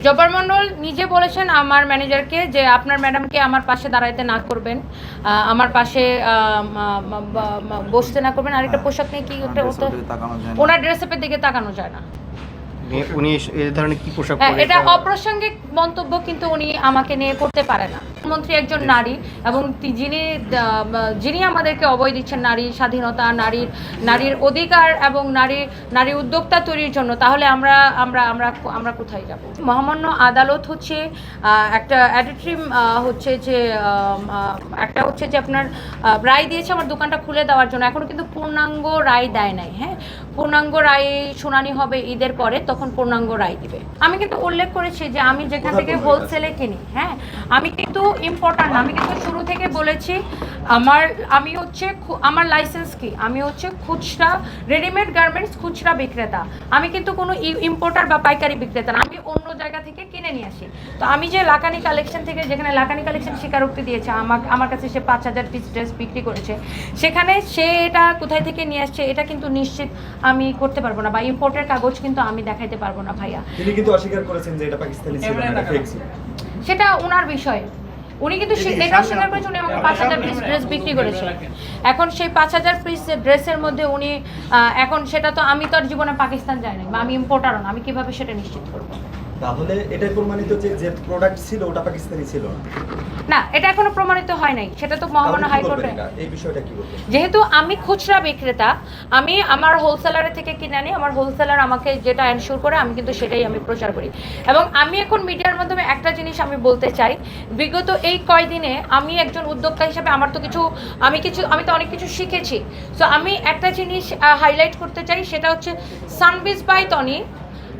জব্বার মন্ডল নিজে বলেছেন আমার ম্যানেজারকে যে আপনার ম্যাডামকে আমার পাশে দাঁড়াইতে না করবেন আহ, আমার পাশে বসতে না করবেন। আর একটা পোশাক নিয়ে কি। ওনার ড্রেসআপের দিকে তাকানো যায় না। উনি- এই ধরনের কি পোশাক হ্যাঁ পরে এটা অপ্রাসঙ্গিক মন্তব্য কিন্তু উনি আমাকে নিয়ে করতে পারে না। মন্ত্রী একজন নারী এবং যিনি যিনি আমাদেরকে অবয় দিচ্ছেন নারীর স্বাধীনতা নারীর নারীর অধিকার এবং নারী নারী উদ্যোক্তা তৈরির জন্য তাহলে আমরা আমরা আমরা আমরা কোথায় যাব? মহামান্য আদালত হচ্ছে একটা অ্যাডিট্রিম হচ্ছে যে একটা হচ্ছে যে আপনার রায় দিয়েছে আমার দোকানটা খুলে দেওয়ার জন্য। এখনও কিন্তু পূর্ণাঙ্গ রায় দেয় নাই হ্যাঁ? পূর্ণাঙ্গ রায় শুনানি হবে ঈদের পরে তখন পূর্ণাঙ্গ রায় দিবে। আমি কিন্তু উল্লেখ করেছি যে আমি যেখান থেকে হোলসেলে কিনি হ্যাঁ? আমি কিন্তু ইম্পর্ট্যান্ট আমি কিন্তু শুরু থেকে বলেছি আমার আমি হচ্ছে আমার লাইসেন্স কি? আমি হচ্ছে খুচরা রেডিমেড গার্মেন্টস খুচরা বিক্রেতা। আমি কিন্তু কোনো ইম্পোর্টার বা পাইকারি বিক্রেতা না আমি অন্য থেকে কিনে নিয়ে আসি। তো আমি যে লাকানি কালেকশন থেকে যেখানে লাকানি কালেকশন স্বীকারোক্তি দিয়েছে আমার আমার কাছে সে পাঁচ হাজার পিস ড্রেস বিক্রি করেছে সেখানে সে এটা কোথায় থেকে নিয়ে আসছে এটা কিন্তু নিশ্চিত আমি করতে পারব না বা ইম্পোর্টের কাগজ কিন্তু আমি দেখাইতে পারব না ভাইয়া। তিনি কিন্তু অস্বীকার করেছেন যে এটা পাকিস্তানি ছিল না সেটা ওনার বিষয়। উনি কিন্তু সে- এটা অস্বীকার করেছে উনি আমাকে পাঁচ হাজার পিস ড্রেস বিক্রি করেছে। এখন সেই পাঁচ হাজার পিস ড্রেসের মধ্যে উনি এখন সেটা তো আমি তো আর জীবনে পাকিস্তান যাইনি বা আমি ইম্পোর্টারও না আমি কীভাবে সেটা নিশ্চিত করব? তাহলে এটাই প্রমাণিত যে যে প্রোডাক্ট ছিল ওটা পাকিস্তানি ছিল না? না এটা এখনও প্রমাণিত হয় নাই সেটা তো মহামান্য হাইকোর্টে এই বিষয়টা কি বলবেন? যেহেতু আমি খুচরা বিক্রেতা আমি আমার হোলসেলারের থেকে কিনে আনি আমার হোলসেলার আমাকে যেটা এনশিওর করে আমি কিন্তু সেটাই আমি প্রচার করি। এবং আমি এখন মিডিয়ার মাধ্যমে একটা জিনিস আমি বলতে চাই বিগত এই কয়দিনে আমি একজন উদ্যোক্তা হিসেবে আমার তো কিছু আমি কিছু আমি তো অনেক কিছু শিখেছি। সো আমি একটা জিনিস হাইলাইট করতে চাই সেটা হচ্ছে সানবিজ বাই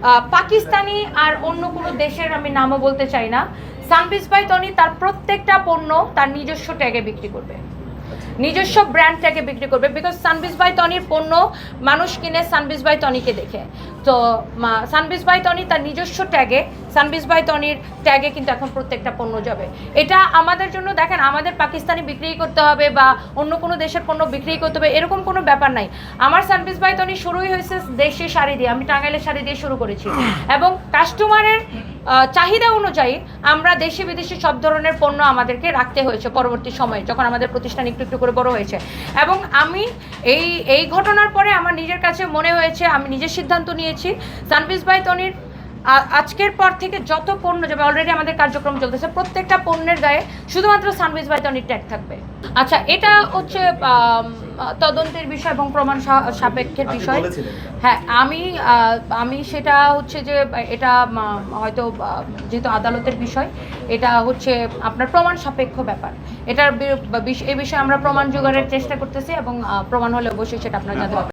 আহ, পাকিস্তানি আর অন্য কোনো দেশের আমি নামও বলতে চাই না। সানবিজ বাই টনি তার প্রত্যেকটা পণ্য তার নিজস্ব ট্যাগে বিক্রি করবে। নিজস্ব ব্র্যান্ড ট্যাগে বিক্রি করবে বিকজ সানবিজ বাই টনির পণ্য মানুষ কিনে সানবিজ বাই টনিকে দেখে। তো সানবিজ বাই টনি তার নিজস্ব ট্যাগে সানবিজ বাই টনির ট্যাগে কিন্তু এখন প্রত্যেকটা পণ্য যাবে। এটা আমাদের জন্য দেখেন, আমাদের পাকিস্তানি বিক্রি করতে হবে বা অন্য কোনো দেশের পণ্য বিক্রি করতে হবে, এরকম কোনো ব্যাপার নাই। আমার সানবিজ বাই টনি শুরুই হয়েছে দেশি শাড়ি দিয়ে, আমি টাঙ্গাইলের শাড়ি দিয়ে শুরু করেছি। এবং কাস্টমারের চাহিদা অনুযায়ী আমরা দেশি বিদেশি সব ধরনের পণ্য আমাদেরকে রাখতে হয়েছে পরবর্তী সময়ে, যখন আমাদের প্রতিষ্ঠান একটু একটু করে বড় হয়েছে। এবং আমি এই এই ঘটনার পরে আমার নিজের কাছে মনে হয়েছে, আমি নিজের সিদ্ধান্ত নিয়েছি সানবিজ বাই তনির আজকের পর থেকে যত পণ্য যাবে অলরেডি আমাদের কার্যক্রম চলতেছে প্রত্যেকটা পণ্যের গায়ে শুধুমাত্র সানবিজ বাই তনির ট্যাগ থাকবে। আচ্ছা এটা হচ্ছে তদন্তের বিষয় এবং প্রমাণ সাপেক্ষের বিষয়। হ্যাঁ আমি আমি সেটা হচ্ছে যে এটা হয়তো যেহেতু আদালতের বিষয় এটা হচ্ছে আপনার প্রমাণ সাপেক্ষ ব্যাপার। এটার এই বিষয়ে আমরা প্রমাণ জোগাড়ের চেষ্টা করতেছি এবং প্রমাণ হলে অবশ্যই সেটা আপনার জানতে পারবেন।